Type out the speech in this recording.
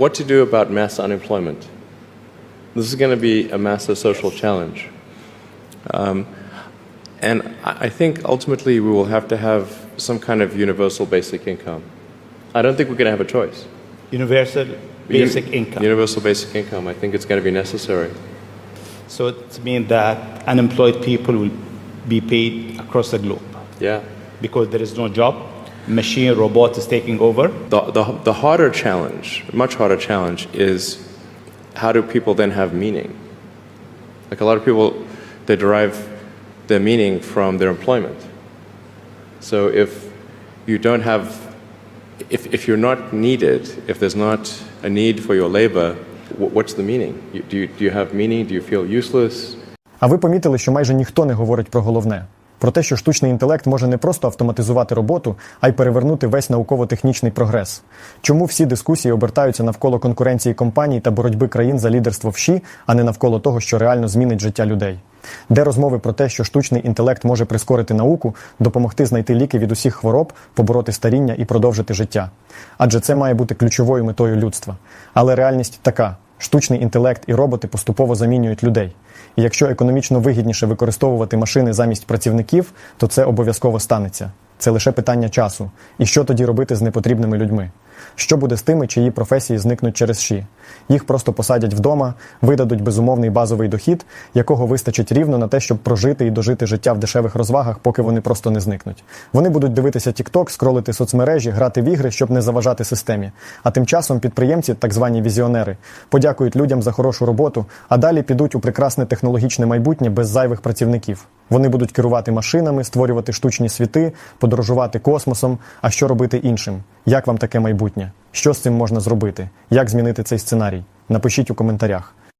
what to do about mass unemployment. This is going to be a massive social challenge. Um, and I think ultimately we will have to have some kind of universal basic income. I don't think we're going to have a choice. Universal basic income. Universal basic income. I think it's going to be necessary. So it means that unemployed people will be paid across the globe Yeah. because there is no job Machine robot is taking over. The, the, the harder challenge, much harder challenge, is how do people then have meaning? Like a lot of people, they derive their meaning from their employment. So if you don't have, if, if you're not needed, if there's not a need for your labor, wh- what's the meaning? You, do, you, do you have meaning? Do you feel useless? А ви помітили, що майже ніхто не говорить про головне. Про те, що штучний інтелект може не просто автоматизувати роботу, а й перевернути весь науково-технічний прогрес. Чому всі дискусії обертаються навколо конкуренції компаній та боротьби країн за лідерство в ШІ, а не навколо того, що реально змінить життя людей? Де розмови про те, що штучний інтелект може прискорити науку, допомогти знайти ліки від усіх хвороб, побороти старіння і продовжити життя? Адже це має бути ключовою метою людства. Але реальність така: штучний інтелект і роботи поступово замінюють людей. І якщо економічно вигідніше використовувати машини замість працівників, то це обов'язково станеться. Це лише питання часу. І що тоді робити з непотрібними людьми? Що буде з тими, чиї професії зникнуть через ШІ? Їх просто посадять вдома, видадуть безумовний базовий дохід, якого вистачить рівно на те, щоб прожити і дожити життя в дешевих розвагах, поки вони просто не зникнуть. Вони будуть дивитися TikTok, скролити соцмережі, грати в ігри, щоб не заважати системі. А тим часом підприємці, так звані візіонери, подякують людям за хорошу роботу, а далі підуть у прекрасне технологічне майбутнє без зайвих працівників. Вони будуть керувати машинами, створювати штучні світи, подорожувати космосом. А що робити іншим? Як вам таке майбутнє? Що з цим можна зробити? Як змінити цей сценарій? Напишіть у коментарях.